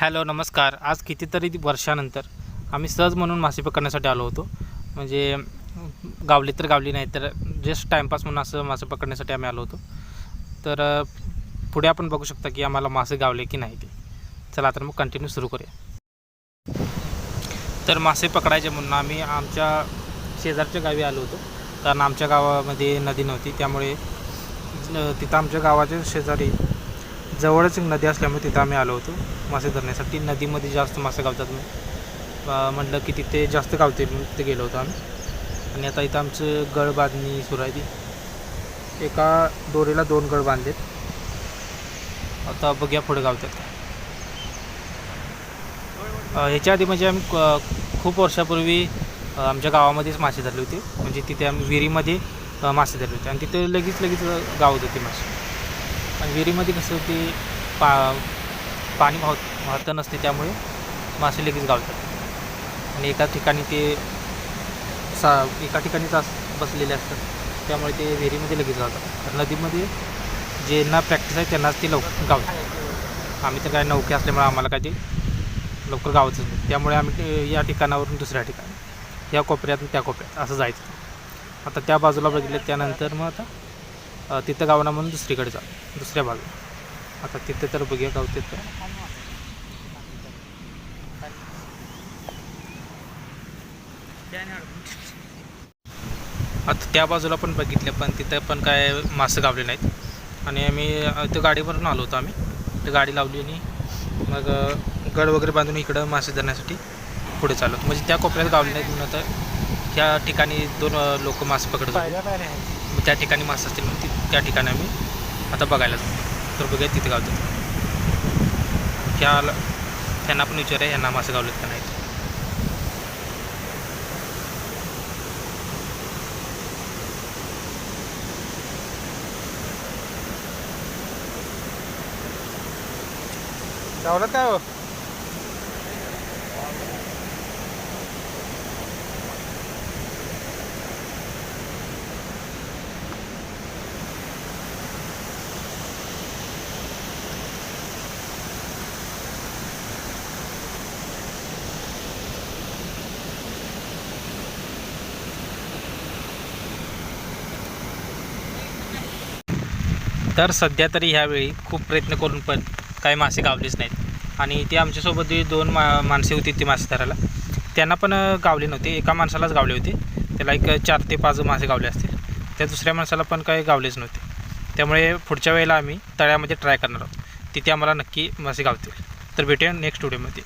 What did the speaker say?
hello नमस्कार. आज कितीतरी वर्षानंतर आम्ही सहज म्हणून मासे पकडण्यासाठी आलो होतो. म्हणजे गावली तर गावली नाही तर जस्ट टाईमपास म्हणून असं मासे पकडण्यासाठी आम्ही आलो होतो. तर पुढे आपण बघू शकता की आम्हाला मासे गावले की नाही ते. चला तर मग कंटिन्यू सुरू करूया. तर मासे पकडायचे म्हणून आम्ही आमच्या शेजारच्या गावी आलो होतो. कारण आमच्या गावामध्ये नदी नव्हती त्यामुळे तिथं आमच्या गावाच्या शेजारी जवळच एक नदी असल्यामुळे तिथं आम्ही आलो होतो. मासे धरण्यासाठी. नदीमध्ये जास्त मासे गावतात मग म्हटलं की तिथे जास्त गावते तिथे गेलो होतो आम्ही. आणि आता इथं आमचं गळ बांधणी सुरू आहे ती. एका दोरीला दोन गळ बांधलेत. आता बघूया पुढे गावतात ह्याच्या आधी म्हणजे आम्ही खूप वर्षापूर्वी आमच्या गावामध्येच मासे धरले होते. म्हणजे तिथे आम्ही विहिरीमध्ये मासे धरले होते. आणि तिथे लगेच लगेच गावत होते मासे. आणि विहिरीमध्ये कसं ते पा पाणी वाहत वाहतं नसते त्यामुळे मासे लगेच गावतात आणि एका ठिकाणी ते सा एका ठिकाणीच अस बसलेले असतात त्यामुळे ते विहिरीमध्ये लगेच गावतात तर नदीमध्ये ज्यांना प्रॅक्टिस आहे त्यांनाच ते लवकर गावतात आम्ही तर काय नौके असल्यामुळे आम्हाला काय ते लवकर गावतच नाही. त्यामुळे आम्ही ते या ठिकाणावरून दुसऱ्या ठिकाणी या कोपऱ्यातून त्या कोपऱ्यात असं जायचं. आता त्या बाजूला बघितलं त्यानंतर मग आता तिथं गावना म्हणून दुसरीकडे जा दुसऱ्या भाग आता तिथं तर बघूया गाव तिथं. आता त्या बाजूला पण बघितलं पण तिथं पण काय मासे गावले नाहीत. आणि आम्ही अ, इथं गाडीवरून आलो होतो आम्ही. तर गाडी लावली आणि मग गड वगैरे बांधून इकडं मासे धरण्यासाठी पुढे चाललो म्हणजे त्या कोपऱ्यात गावले नाहीत म्हणून आता त्या ठिकाणी दोन लोक मासे पकडत मग त्या ठिकाणी मासे असतील मग ती त्या ठिकाणी आम्ही आता बघायला जातो तर बघूया तिथे गावतात ह्या त्यांना पण विचारूया ह्यांना मासे गावलेत का नाहीत. गावलं काय हो? तर सध्या तरी ह्यावेळी खूप प्रयत्न करून पण काही मासे गावलेच नाहीत. आणि ते आमच्यासोबत जी दोन मा माणसे होती ती मासे धरायला त्यांना पण गावले नव्हते. एका माणसालाच गावले होते. त्याला एक चार ते पाच मासे गावले असतील त्या दुसऱ्या माणसाला पण काही गावलेच नव्हते. त्यामुळे पुढच्या वेळेला आम्ही तळ्यामध्ये ट्राय करणार आहोत. तिथे आम्हाला नक्की मासे गावतील. तर भेटूया नेक्स्ट व्हिडिओमध्ये